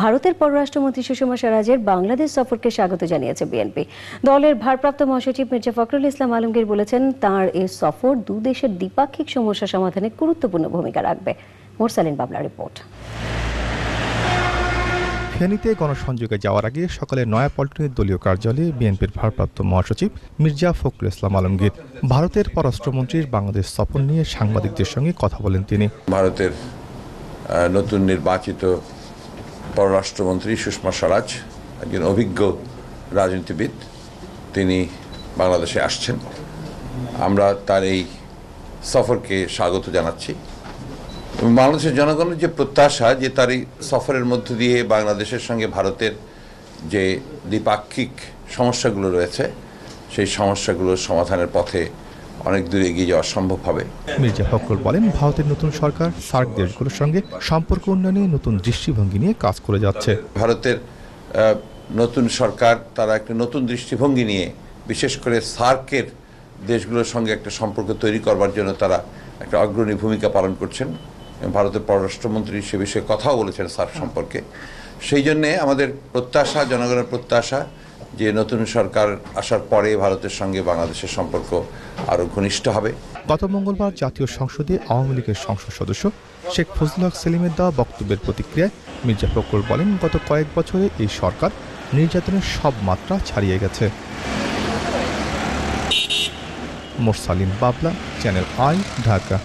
ভারতের পররাষ্ট্রমন্ত্রী সুষমা স্বরাজের বাংলাদেশ সফরকে স্বাগত জানিয়েছে বিএনপি। দলের ভারপ্রাপ্ত মহাসচিব মির্জা ফখরুল ইসলাম আলমগীর বলেছেন তার এই সফর দু দেশের দ্বিপাক্ষিক সমস্যা সমাধানে গুরুত্বপূর্ণ ভূমিকা রাখবে। মোরসালিন বাবলা রিপোর্ট। ফেনীতে গণসংযোগে যাওয়ার আগে সকালে নয়াপল্টনের দলীয় কার্যালয়ে বিএনপির ভারপ্রাপ্ত মহাসচিব মির্জা ফখরুল ইসলাম আলমগীর ভারতের পররাষ্ট্রমন্ত্রীর বাংলাদেশ সফর নিয়ে সাংবাদিকদের সঙ্গে কথা বলেন তিনি। ভারতের নতুন নির্বাচিত পররাষ্ট্রমন্ত্রী সুষমা স্বরাজ, একজন অভিজ্ঞ রাজনীতিবিদ, তিনি বাংলাদেশে আসছেন। আমরা তার এই সফরকে স্বাগত জানাচ্ছি। এবং বাংলাদেশের জনগণের যে প্রত্যাশা যে তার এই সফরের মধ্য দিয়ে বাংলাদেশের সঙ্গে ভারতের যে দ্বিপাক্ষিক সমস্যাগুলো রয়েছে, সেই সমস্যাগুলোর সমাধানের পথে অনেক দূর এগিয়ে যাওয়া সম্ভব হবে। মির্জা ফখরুল বলেন ভারতের নতুন সরকার সার্ক দেশগুলোর সঙ্গে সম্পর্ক উন্নয়নে নতুন দৃষ্টিভঙ্গি নিয়ে কাজ করে যাচ্ছে। ভারতের নতুন সরকার তারা একটা নতুন দৃষ্টিভঙ্গি নিয়ে বিশেষ করে সার্কের দেশগুলোর সঙ্গে একটা সম্পর্ক তৈরি করবার জন্য তারা একটা অগ্রণী ভূমিকা পালন করছেন। ভারতের পররাষ্ট্রমন্ত্রী সে বিষয়ে কথাও বলেছেন সার্ক সম্পর্কে। সেই জন্যে আমাদের প্রত্যাশা জনগণের প্রত্যাশা যে নতুন সরকার আসার পরে ভারতের সঙ্গে বাংলাদেশের সম্পর্ক আরও ঘনিষ্ঠ হবে। গত মঙ্গলবার জাতীয় সংসদে আওয়ামী লীগের সংসদ সদস্য শেখ ফজলুল হক সেলিমের দেওয়া বক্তব্যের প্রতিক্রিয়ায় মির্জা ফখরুল বলেন, গত কয়েক বছরে এই সরকার নির্যাতনের সব মাত্রা ছাড়িয়ে গেছে। মোরসালিন বাবলা, চ্যানেল আই, ঢাকা।